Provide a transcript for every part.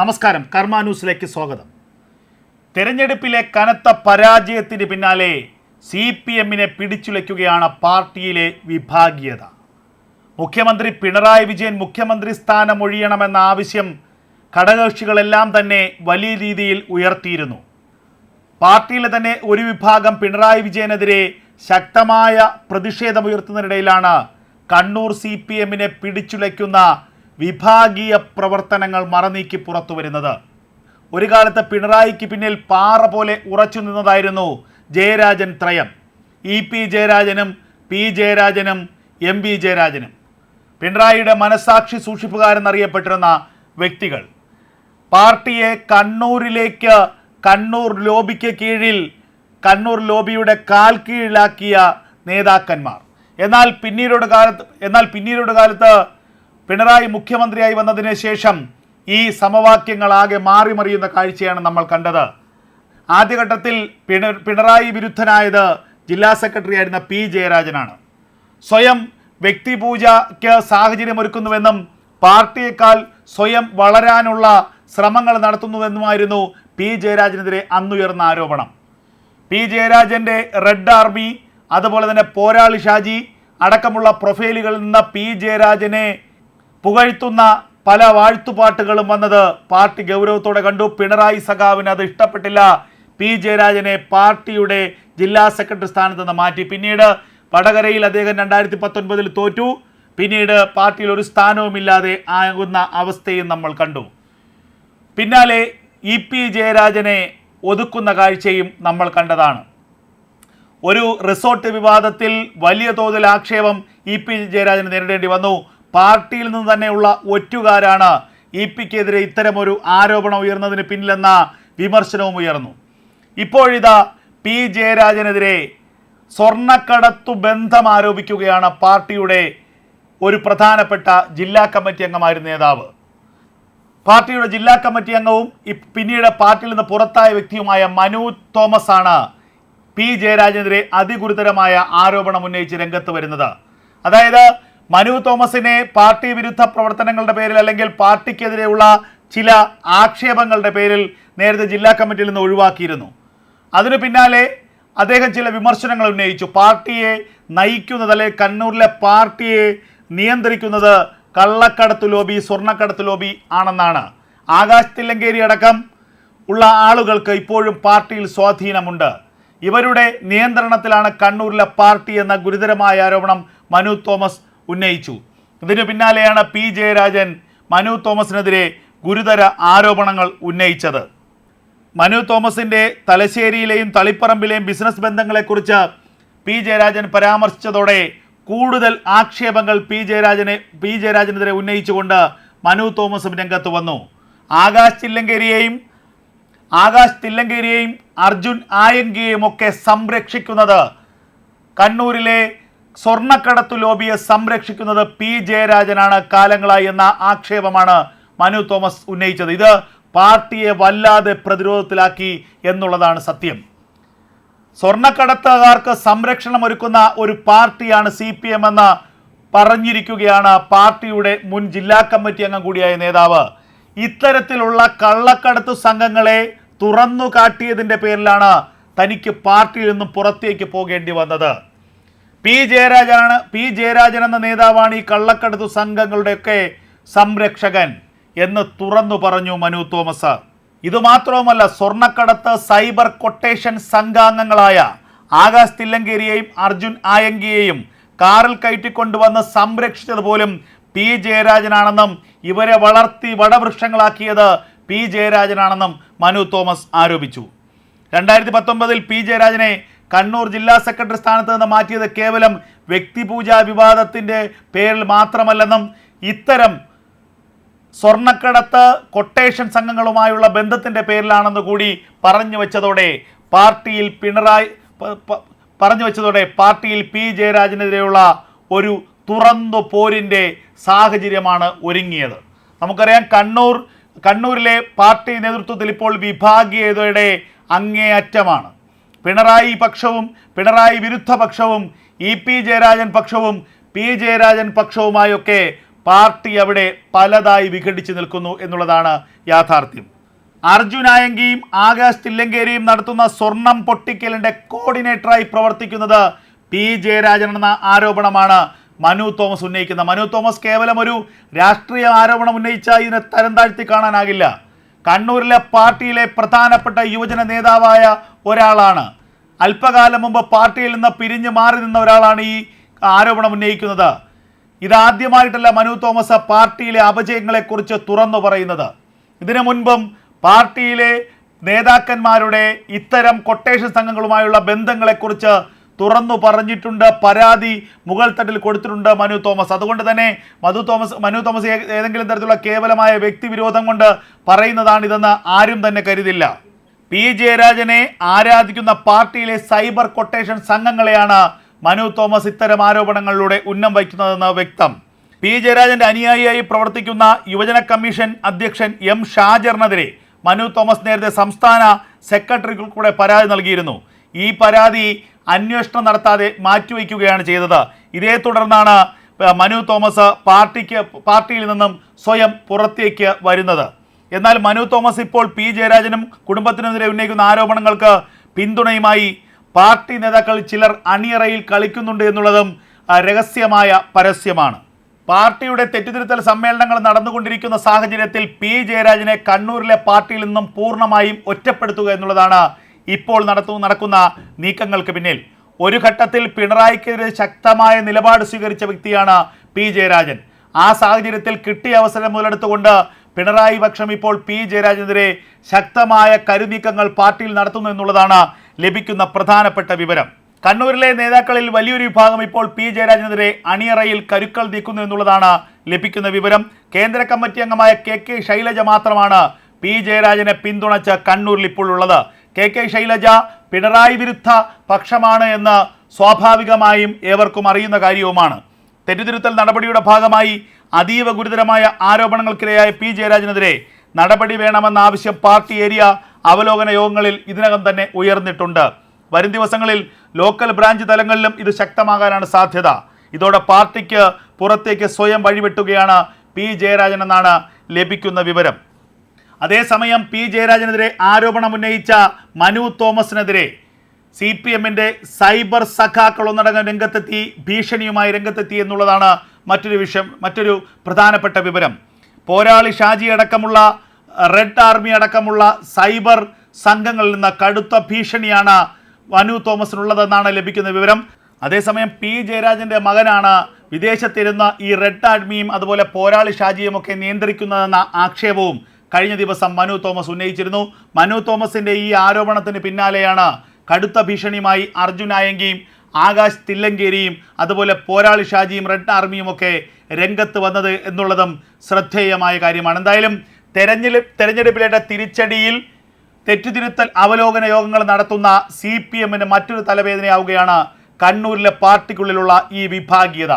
നമസ്കാരം. കർമ്മ ന്യൂസിലേക്ക് സ്വാഗതം. തെരഞ്ഞെടുപ്പിലെ കനത്ത പരാജയത്തിന് പിന്നാലെ സി പി എമ്മിനെ പിടിച്ചുലയ്ക്കുകയാണ് പാർട്ടിയിലെ വിഭാഗീയത. മുഖ്യമന്ത്രി പിണറായി വിജയൻ മുഖ്യമന്ത്രി സ്ഥാനം ഒഴിയണമെന്ന ആവശ്യം ഘടകകക്ഷികളെല്ലാം തന്നെ വലിയ രീതിയിൽ ഉയർത്തിയിരുന്നു. പാർട്ടിയിലെ തന്നെ ഒരു വിഭാഗം പിണറായി വിജയനെതിരെ ശക്തമായ പ്രതിഷേധമുയർത്തുന്നതിനിടയിലാണ് കണ്ണൂർ സി പി എമ്മിനെ പിടിച്ചുലയ്ക്കുന്ന വിഭാഗീയ പ്രവർത്തനങ്ങൾ മറനീക്കി പുറത്തു വരുന്നത്. ഒരു കാലത്ത് പിണറായിക്ക് പിന്നിൽ പാറ പോലെ ഉറച്ചു നിന്നതായിരുന്നു ജയരാജൻ ത്രയം. ഇ പി ജയരാജനും പി ജയരാജനും എം വി ജയരാജനും. പിണറായിയുടെ മനസാക്ഷി സൂക്ഷിപ്പുകാരെന്നറിയപ്പെട്ടിരുന്ന വ്യക്തികൾ. പാർട്ടിയെ കണ്ണൂരിലേക്ക് കണ്ണൂർ ലോബിക്ക് കീഴിൽ കണ്ണൂർ ലോബിയുടെ കാൽ കീഴിലാക്കിയ നേതാക്കന്മാർ. എന്നാൽ പിന്നീടുള്ള കാലത്ത് എന്നാൽ പിന്നീടുള്ള കാലത്ത് പിണറായി മുഖ്യമന്ത്രിയായി വന്നതിന് ശേഷം ഈ സമവാക്യങ്ങളാകെ മാറിമറിയുന്ന കാഴ്ചയാണ് നമ്മൾ കണ്ടത്. ആദ്യഘട്ടത്തിൽ പിണ പിണറായി വിരുദ്ധനായത് ജില്ലാ സെക്രട്ടറി ആയിരുന്ന പി ജയരാജനാണ്. സ്വയം വ്യക്തിപൂജയ്ക്ക് സാഹചര്യമൊരുക്കുന്നുവെന്നും പാർട്ടിയേക്കാൾ സ്വയം വളരാനുള്ള ശ്രമങ്ങൾ നടത്തുന്നുവെന്നുമായിരുന്നു പി ജയരാജനെതിരെ അന്നുയർന്ന ആരോപണം. പി ജയരാജന്റെ റെഡ് ആർമി അതുപോലെ തന്നെ പോരാളി ഷാജി അടക്കമുള്ള പ്രൊഫൈലുകളിൽ നിന്ന് പി ജയരാജനെ പുകഴ്ത്തുന്ന പല വാഴ്ത്തുപാട്ടുകളും വന്നത് പാർട്ടി ഗൗരവത്തോടെ കണ്ടു. പിണറായി സഖാവിന് അത് ഇഷ്ടപ്പെട്ടില്ല. പി. ജയരാജനെ പാർട്ടിയുടെ ജില്ലാ സെക്രട്ടറി സ്ഥാനത്ത് നിന്ന് മാറ്റി. പിന്നീട് വടകരയിൽ അദ്ദേഹം രണ്ടായിരത്തി പത്തൊൻപതിൽ തോറ്റു. പിന്നീട് പാർട്ടിയിൽ ഒരു സ്ഥാനവുമില്ലാതെ ആകുന്ന അവസ്ഥയും നമ്മൾ കണ്ടു. പിന്നാലെ ഇ. പി. ജയരാജനെ ഒതുക്കുന്ന കാഴ്ചയും നമ്മൾ കണ്ടതാണ്. ഒരു റിസോർട്ട് വിവാദത്തിൽ വലിയ തോതിൽ ആക്ഷേപം ഇ. പി. ജയരാജന് നേരിടേണ്ടി വന്നു. പാർട്ടിയിൽ നിന്ന് തന്നെയുള്ള ഒറ്റുകാരാണ് ഇ പിക്കെതിരെ ഇത്തരമൊരു ആരോപണം ഉയർന്നതിന് പിന്നിലെന്ന വിമർശനവും ഉയർന്നു. ഇപ്പോഴിതാ പി ജയരാജനെതിരെ സ്വർണക്കടത്തു ബന്ധം ആരോപിക്കുകയാണ് പാർട്ടിയുടെ ഒരു പ്രധാനപ്പെട്ട ജില്ലാ കമ്മിറ്റി അംഗമായിരുന്ന നേതാവ്. പാർട്ടിയുടെ ജില്ലാ കമ്മിറ്റി അംഗവും പിന്നീട് പാർട്ടിയിൽ നിന്ന് പുറത്തായ വ്യക്തിയുമായ മനു തോമസ് ആണ് പി ജയരാജനെതിരെ അതിഗുരുതരമായ ആരോപണം ഉന്നയിച്ച് രംഗത്ത് വരുന്നത്. അതായത് മനു തോമസിനെ പാർട്ടി വിരുദ്ധ പ്രവർത്തനങ്ങളുടെ പേരിൽ അല്ലെങ്കിൽ പാർട്ടിക്കെതിരെയുള്ള ചില ആക്ഷേപങ്ങളുടെ പേരിൽ നേരത്തെ ജില്ലാ കമ്മിറ്റിയിൽ നിന്ന് ഒഴിവാക്കിയിരുന്നു. അതിനു പിന്നാലെ അദ്ദേഹം ചില വിമർശനങ്ങൾ ഉന്നയിച്ചു. പാർട്ടിയെ നയിക്കുന്നത് അല്ലെ കണ്ണൂരിലെ പാർട്ടിയെ നിയന്ത്രിക്കുന്നത് കള്ളക്കടത്ത് ലോബി സ്വർണക്കടത്ത് ലോബി ആണെന്നാണ്. ആകാശ് തില്ലങ്കേരി അടക്കം ഉള്ള ആളുകൾക്ക് ഇപ്പോഴും പാർട്ടിയിൽ സ്വാധീനമുണ്ട്. ഇവരുടെ നിയന്ത്രണത്തിലാണ് കണ്ണൂരിലെ പാർട്ടി എന്ന ഗുരുതരമായ ആരോപണം മനു തോമസ് ഉന്നയിച്ചു. ഇതിനു പിന്നാലെയാണ് പി. ജയരാജൻ മനു തോമസിനെതിരെ ഗുരുതര ആരോപണങ്ങൾ ഉന്നയിച്ചത്. മനു തോമസിന്റെ തലശ്ശേരിയിലെയും തളിപ്പറമ്പിലെയും ബിസിനസ് ബന്ധങ്ങളെക്കുറിച്ച് പി. ജയരാജൻ പരാമർശിച്ചതോടെ കൂടുതൽ ആക്ഷേപങ്ങൾ പി. ജയരാജനെ പി. ജയരാജനെതിരെ ഉന്നയിച്ചുകൊണ്ട് മനു തോമസും രംഗത്ത് വന്നു. ആകാശ് തില്ലങ്കേരിയെയും ആകാശ് തില്ലങ്കേരിയെയും അർജുൻ ആയങ്കിയെയും ഒക്കെ സംരക്ഷിക്കുന്നത് കണ്ണൂരിലെ സ്വർണക്കടത്തു ലോബിയെ സംരക്ഷിക്കുന്നത് പി ജയരാജനാണ് കാലങ്ങളായി എന്ന ആക്ഷേപമാണ് മനു തോമസ് ഉന്നയിച്ചത്. ഇത് പാർട്ടിയെ വല്ലാതെ പ്രതിരോധത്തിലാക്കി എന്നുള്ളതാണ് സത്യം. സ്വർണക്കടത്തുകാർക്ക് സംരക്ഷണം ഒരുക്കുന്ന ഒരു പാർട്ടിയാണ് സി പി എം എന്ന് പറഞ്ഞിരിക്കുകയാണ് പാർട്ടിയുടെ മുൻ ജില്ലാ കമ്മിറ്റി അംഗം കൂടിയായ നേതാവ്. ഇത്തരത്തിലുള്ള കള്ളക്കടത്ത് സംഘങ്ങളെ തുറന്നു കാട്ടിയതിന്റെ പേരിലാണ് തനിക്ക് പാർട്ടിയിൽ നിന്നും പുറത്തേക്ക് പോകേണ്ടി വന്നത്. പി ജയരാജനാണ്. പി ജയരാജൻ എന്ന നേതാവാണ് ഈ കള്ളക്കടത്തു സംഘങ്ങളുടെയൊക്കെ സംരക്ഷകൻ എന്ന് തുറന്നു പറഞ്ഞു മനു തോമസ്. ഇതുമാത്രവുമല്ല സ്വർണക്കടത്ത് സൈബർ കൊട്ടേഷൻ സംഘാംഗങ്ങളായ ആകാശ് തില്ലങ്കേരിയെയും അർജുൻ ആയങ്കിയെയും കാറിൽ കയറ്റിക്കൊണ്ടുവന്ന് സംരക്ഷിച്ചത് പോലും പി ജയരാജനാണെന്നും ഇവരെ വളർത്തി വടവൃക്ഷങ്ങളാക്കിയത് പി ജയരാജനാണെന്നും മനു തോമസ് ആരോപിച്ചു. രണ്ടായിരത്തി പത്തൊമ്പതിൽ പി ജയരാജനെ കണ്ണൂർ ജില്ലാ സെക്രട്ടറി സ്ഥാനത്ത് നിന്ന് മാറ്റിയത് കേവലം വ്യക്തിപൂജാ വിവാദത്തിന്റെ പേരിൽ മാത്രമല്ലെന്നും ഇത്തരം സ്വർണക്കടത്ത് കൊട്ടേഷൻ സംഘങ്ങളുമായുള്ള ബന്ധത്തിന്റെ പേരിലാണെന്ന് കൂടി പറഞ്ഞു വെച്ചതോടെ പാർട്ടിയിൽ പിണറായി പറഞ്ഞു വെച്ചതോടെ പാർട്ടിയിൽ പി ജയരാജനെതിരെയുള്ള ഒരു തുറന്നു പോരിന്റെ സാഹചര്യമാണ് ഒരുങ്ങിയത്. നമുക്കറിയാം കണ്ണൂർ കണ്ണൂരിലെ പാർട്ടി നേതൃത്വത്തിൽ ഇപ്പോൾ വിഭാഗീയതയുടെ അങ്ങേയറ്റമാണ്. പിണറായി പക്ഷവും പിണറായി വിരുദ്ധ പക്ഷവും ഇ പി ജയരാജൻ പക്ഷവും പി ജയരാജൻ പക്ഷവുമായൊക്കെ പാർട്ടി അവിടെ പലതായി വിഘടിച്ച് നിൽക്കുന്നു എന്നുള്ളതാണ് യാഥാർത്ഥ്യം. അർജുനായങ്കിയും ആകാശ് തില്ലങ്കേരിയും നടത്തുന്ന സ്വർണം പൊട്ടിക്കലിന്റെ കോർഡിനേറ്ററായി പ്രവർത്തിക്കുന്നത് പി ജയരാജൻ എന്ന ആരോപണമാണ് മനു തോമസ് ഉന്നയിക്കുന്നത്. മനു തോമസ് കേവലം ഒരു രാഷ്ട്രീയ ആരോപണം ഉന്നയിച്ച ഇതിനെ തരം താഴ്ത്തി കാണാനാകില്ല. കണ്ണൂരിലെ പാർട്ടിയിലെ പ്രധാനപ്പെട്ട യുവജന നേതാവായ ഒരാളാണ്. അല്പകാലം മുമ്പ് പാർട്ടിയിൽ നിന്ന് പിരിഞ്ഞു മാറി നിന്ന ഒരാളാണ് ഈ ആരോപണം ഉന്നയിക്കുന്നത്. ഇതാദ്യമായിട്ടല്ല മനു തോമസ് പാർട്ടിയിലെ അപജയങ്ങളെക്കുറിച്ച് തുറന്നു പറയുന്നത്. ഇതിനു മുൻപും പാർട്ടിയിലെ നേതാക്കന്മാരുടെ ഇത്തരം കൊട്ടേഷൻ സംഘങ്ങളുമായുള്ള ബന്ധങ്ങളെക്കുറിച്ച് തുറന്നു പറഞ്ഞിട്ടുണ്ട്. പരാതി മുകൾ തട്ടിൽ കൊടുത്തിട്ടുണ്ട് മനു തോമസ്. അതുകൊണ്ട് തന്നെ മധു തോമസ് മനു തോമസ് ഏതെങ്കിലും തരത്തിലുള്ള കേവലമായ വ്യക്തി വിരോധം കൊണ്ട് പറയുന്നതാണിതെന്ന് ആരും തന്നെ കരുതില്ല. പി. ജയരാജനെ ആരാധിക്കുന്ന പാർട്ടിയിലെ സൈബർ കൊട്ടേഷൻ സംഘങ്ങളെയാണ് മനു തോമസ് ഇത്തരം ആരോപണങ്ങളിലൂടെ ഉന്നം വയ്ക്കുന്നതെന്ന് വ്യക്തം. പി. ജയരാജന്റെ അനുയായിയായി പ്രവർത്തിക്കുന്ന യുവജന കമ്മീഷൻ അധ്യക്ഷൻ എം. ഷാജറിനെതിരെ മനു തോമസ് നേരത്തെ സംസ്ഥാന സെക്രട്ടറിക്ക് കൂടെ പരാതി നൽകിയിരുന്നു. ഈ പരാതി അന്വേഷണം നടത്താതെ മാറ്റിവെക്കുകയാണ് ചെയ്തത്. ഇതേ തുടർന്നാണ് മനു തോമസ് പാർട്ടിക്ക് പാർട്ടിയിൽ നിന്നും സ്വയം പുറത്തേക്ക് വരുന്നത്. എന്നാൽ മനു തോമസ് ഇപ്പോൾ പി. ജയരാജനും കുടുംബത്തിനെതിരെ ഉന്നയിക്കുന്ന ആരോപണങ്ങൾക്ക് പിന്തുണയുമായി പാർട്ടി നേതാക്കൾ ചിലർ അണിയറയിൽ കളിക്കുന്നുണ്ട് എന്നുള്ളതും രഹസ്യമായ പരസ്യമാണ്. പാർട്ടിയുടെ തെറ്റുതിരുത്തൽ സമ്മേളനങ്ങൾ നടന്നുകൊണ്ടിരിക്കുന്ന സാഹചര്യത്തിൽ പി. ജയരാജനെ കണ്ണൂരിലെ പാർട്ടിയിൽ നിന്നും പൂർണമായും ഒറ്റപ്പെടുത്തുക എന്നുള്ളതാണ് ഇപ്പോൾ നടത്തു നടക്കുന്ന നീക്കങ്ങൾക്ക് പിന്നിൽ. ഒരു ഘട്ടത്തിൽ പിണറായിക്കെതിരെ ശക്തമായ നിലപാട് സ്വീകരിച്ച വ്യക്തിയാണ് പി ജയരാജൻ. ആ സാഹചര്യത്തിൽ കിട്ടിയ അവസരം മുതലെടുത്തുകൊണ്ട് പിണറായി പക്ഷം ഇപ്പോൾ പി ജയരാജനെതിരെ ശക്തമായ കരുനീക്കങ്ങൾ പാർട്ടിയിൽ നടത്തുന്നു എന്നുള്ളതാണ് ലഭിക്കുന്ന പ്രധാനപ്പെട്ട വിവരം. കണ്ണൂരിലെ നേതാക്കളിൽ വലിയൊരു വിഭാഗം ഇപ്പോൾ പി ജയരാജനെതിരെ അണിയറയിൽ കരുക്കൾ നീക്കുന്നു എന്നുള്ളതാണ് ലഭിക്കുന്ന വിവരം. കേന്ദ്ര കമ്മിറ്റി അംഗമായ കെ കെ ശൈലജ മാത്രമാണ് പി ജയരാജനെ പിന്തുണച്ച് കണ്ണൂരിൽ ഇപ്പോൾ ഉള്ളത്. കെ കെ ശൈലജ പിണറായി വിരുദ്ധ പക്ഷമാണ് എന്ന് സ്വാഭാവികമായും ഏവർക്കും അറിയുന്ന കാര്യവുമാണ്. തെറ്റുതിരുത്തൽ നടപടിയുടെ ഭാഗമായി അതീവ ഗുരുതരമായ ആരോപണങ്ങൾക്കിരയായ പി ജയരാജനെതിരെ നടപടി വേണമെന്ന ആവശ്യം പാർട്ടി ഏരിയ അവലോകന യോഗങ്ങളിൽ ഇതിനകം തന്നെ ഉയർന്നിട്ടുണ്ട്. വരും ദിവസങ്ങളിൽ ലോക്കൽ ബ്രാഞ്ച് തലങ്ങളിലും ഇത് ശക്തമാകാനാണ് സാധ്യത. ഇതോടെ പാർട്ടിക്ക് പുറത്തേക്ക് സ്വയം വഴിവെട്ടുകയാണ് പി ജയരാജൻ എന്നാണ് ലഭിക്കുന്ന വിവരം. അതേസമയം പി ജയരാജനെതിരെ ആരോപണം ഉന്നയിച്ച മനു തോമസിനെതിരെ സി പി എമ്മിന്റെ സൈബർ സഖാക്കൾ ഒന്നടങ്കം രംഗത്തെത്തി ഭീഷണിയുമായി രംഗത്തെത്തി എന്നുള്ളതാണ് മറ്റൊരു വിഷയം മറ്റൊരു പ്രധാനപ്പെട്ട വിവരം. പോരാളി ഷാജി അടക്കമുള്ള റെഡ് ആർമി അടക്കമുള്ള സൈബർ സംഘങ്ങളിൽ നിന്ന് കടുത്ത ഭീഷണിയാണ് മനു തോമസിനുള്ളതെന്നാണ് ലഭിക്കുന്ന വിവരം. അതേസമയം പി ജയരാജന്റെ മകനാണ് വിദേശത്തിരുന്ന ഈ റെഡ് ആർമിയും അതുപോലെ പോരാളി ഷാജിയും ഒക്കെ നിയന്ത്രിക്കുന്നതെന്ന ആക്ഷേപവും കഴിഞ്ഞ ദിവസം മനു തോമസ് ഉന്നയിച്ചിരുന്നു. മനു തോമസിന്റെ ഈ ആരോപണത്തിന് പിന്നാലെയാണ് കടുത്ത ഭീഷണിയുമായി അർജുൻ അയങ്കിയും ആകാശ് തില്ലങ്കേരിയും അതുപോലെ പോരാളി ഷാജിയും റെഡ് ആർമിയും ഒക്കെ രംഗത്ത് വന്നത് എന്നുള്ളതും ശ്രദ്ധേയമായ കാര്യമാണ്. എന്തായാലും തെരഞ്ഞെടുപ്പ് തെരഞ്ഞെടുപ്പിലേറ്റ തിരിച്ചടിയിൽ തെറ്റുതിരുത്തൽ അവലോകന യോഗങ്ങൾ നടത്തുന്ന സി പി എമ്മിന് മറ്റൊരു തലവേദനയാവുകയാണ് കണ്ണൂരിലെ പാർട്ടിക്കുള്ളിലുള്ള ഈ വിഭാഗീയത.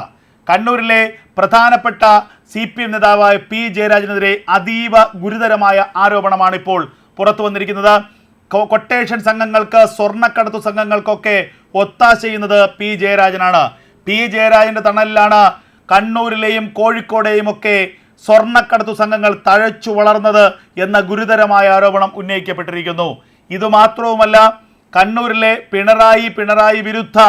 കണ്ണൂരിലെ പ്രധാനപ്പെട്ട സി പി എം നേതാവായ പി ജയരാജനെതിരെ അതീവ ഗുരുതരമായ ആരോപണമാണ് ഇപ്പോൾ പുറത്തു വന്നിരിക്കുന്നത്. കൊട്ടേഷൻ സംഘങ്ങൾക്ക് സ്വർണക്കടത്തു സംഘങ്ങൾക്കൊക്കെ ഒത്താശ ചെയ്യുന്നത് പി ജയരാജനാണ്. പി ജയരാജന്റെ തണലിലാണ് കണ്ണൂരിലെയും കോഴിക്കോടെയും ഒക്കെ സ്വർണക്കടത്തു സംഘങ്ങൾ തഴച്ചു വളർന്നത് എന്ന ഗുരുതരമായ ആരോപണം ഉന്നയിക്കപ്പെട്ടിരിക്കുന്നു. ഇതുമാത്രവുമല്ല കണ്ണൂരിലെ പിണറായി പിണറായി വിരുദ്ധ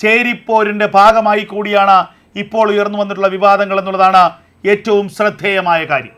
ചേരിപ്പോരിന്റെ ഭാഗമായി കൂടിയാണ് ഇപ്പോൾ ഉയർന്നു വന്നിട്ടുള്ള വിവാദങ്ങൾ എന്നുള്ളതാണ് ഏറ്റവും ശ്രദ്ധേയമായ കാര്യം.